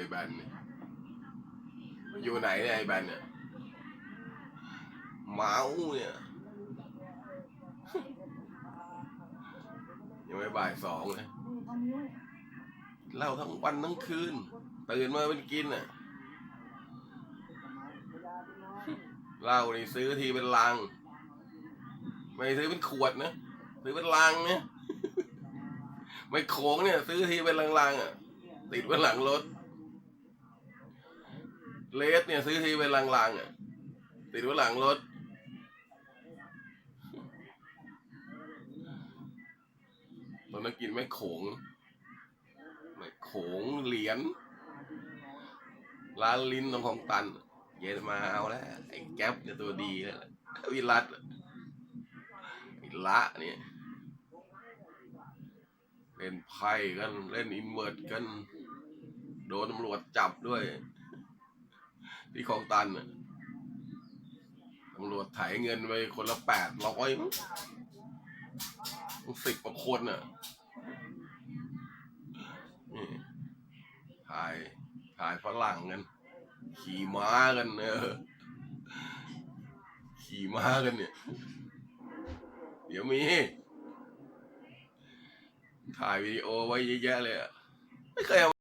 ไอ้แบนเนี่ยอยู่ไหนเนี่ยไอ้แบนเนี่ยเมาเนี่ยยังไม่บ่ายสองเลยเล้าทั้งวันทั้งคืนตื่นมาเป็นกินอะเหล้านี่ซื้อทีเป็นลัง ไม่ซื้อเป็นขวดนะซื้อเป็นลังเนี่ยไม่โขงเนี่ย ซื้อทีเป็นลังๆอะติดไว้หลังรถ เลสเนี่ยซื้อทีเป็นลังๆอะติดไว้หลังรถ ตอนนั้นกินไม่โขงไม่โขงเหรียญร้านลิ้นตรงของตัน เย็นมาเอาแล้วไอ้แก๊ปเนี่ยตัวดีแล้ววิรัตอะไอ้ละเนี่ยเล่นไพ่กัน เล่นอินเวอร์ตกัน โดนตำรวจจับด้วย ที่คลองตันน่ะตำรวจไถเงินไปคนละแปดร้อยสิบกว่าคนน่ะนี่ถ่ายถ่ายฝรั่งกัน ขี่ม้ากันเออขี่ม้ากันเนี่ย เดี๋ยวมี ถ่ายวิดีโอไว้เยอะแยะเลยอะไม่เคย